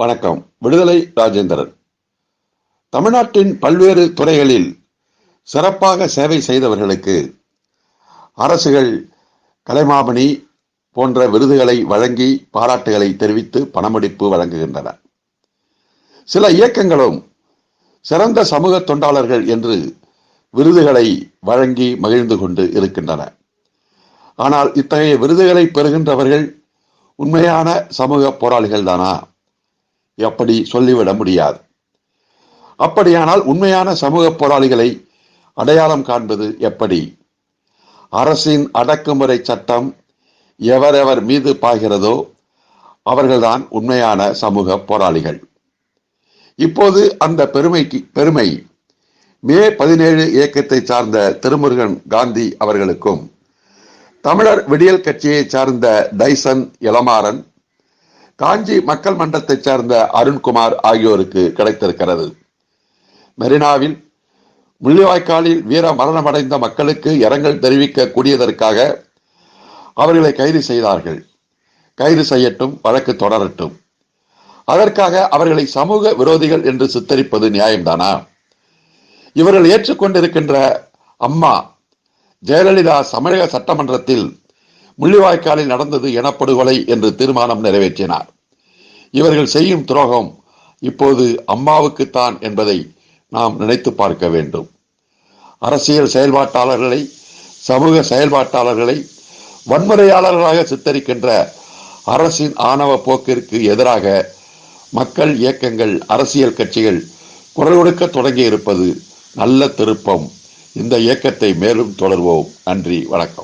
வணக்கம். விடுதலை ராஜேந்திரன். தமிழ்நாட்டின் பல்வேறு துறைகளில் சிறப்பாக சேவை செய்தவர்களுக்கு அரசுகள் கலைமாமணி போன்ற விருதுகளை வழங்கி பாராட்டுகளை தெரிவித்து பணமடிப்பு வழங்குகின்றன. சில இயக்கங்களும் சிறந்த சமூக தொண்டாளர்கள் என்று விருதுகளை வழங்கி மகிழ்ந்து கொண்டு இருக்கின்றன. ஆனால் இத்தகைய விருதுகளை பெறுகின்றவர்கள் உண்மையான சமூக போராளிகள் தானா எப்படி சொல்லிவிட முடியாது. அப்படியானால் உண்மையான சமூக போராளிகளை அடையாளம் காண்பது எப்படி? அரசின் அடக்குமுறை சட்டம் எவரெவர் மீது பாய்கிறதோ அவர்கள்தான் உண்மையான சமூக போராளிகள். இப்போது அந்த பெருமைக்கு பெருமை மே பதினேழு இயக்கத்தை சார்ந்த திருமுருகன் காந்தி அவர்களுக்கும் தமிழர் விடியல் கட்சியை சார்ந்த டைசன் இளமாறன் காஞ்சி மக்கள் மன்றத்தை சேர்ந்த அருண்குமார் ஆகியோருக்கு கிடைத்திருக்கிறது. மெரினாவில் முள்ளிவாய்க்காலில் வீர மரணமடைந்த மக்களுக்கு இரங்கல் தெரிவிக்க கூடியதற்காக அவர்களை கைது செய்தார்கள். கைது செய்யட்டும் வழக்கு தொடரட்டும். அதற்காக அவர்களை சமூக விரோதிகள் என்று சித்தரிப்பது நியாயம்தானா? இவர்கள் ஏற்றுக்கொண்டிருக்கின்ற அம்மா ஜெயலலிதா தமிழக சட்டமன்றத்தில் முள்ளிவாய்க்காலில் நடந்தது எனப்படுகொலை என்று தீர்மானம் நிறைவேற்றினார். இவர்கள் செய்யும் துரோகம் இப்போது அம்மாவுக்குத்தான் என்பதை நாம் நினைத்து பார்க்க வேண்டும். அரசியல் செயல்பாட்டாளர்களை சமூக செயல்பாட்டாளர்களை வன்முறையாளர்களாக சித்தரிக்கின்ற அரசின் ஆணவ போக்கிற்கு எதிராக மக்கள் இயக்கங்கள் அரசியல் கட்சிகள் குரல் கொடுக்க தொடங்கி இருப்பது நல்ல திருப்பம். இந்த இயக்கத்தை மேலும் தொடர்வோம். நன்றி வணக்கம்.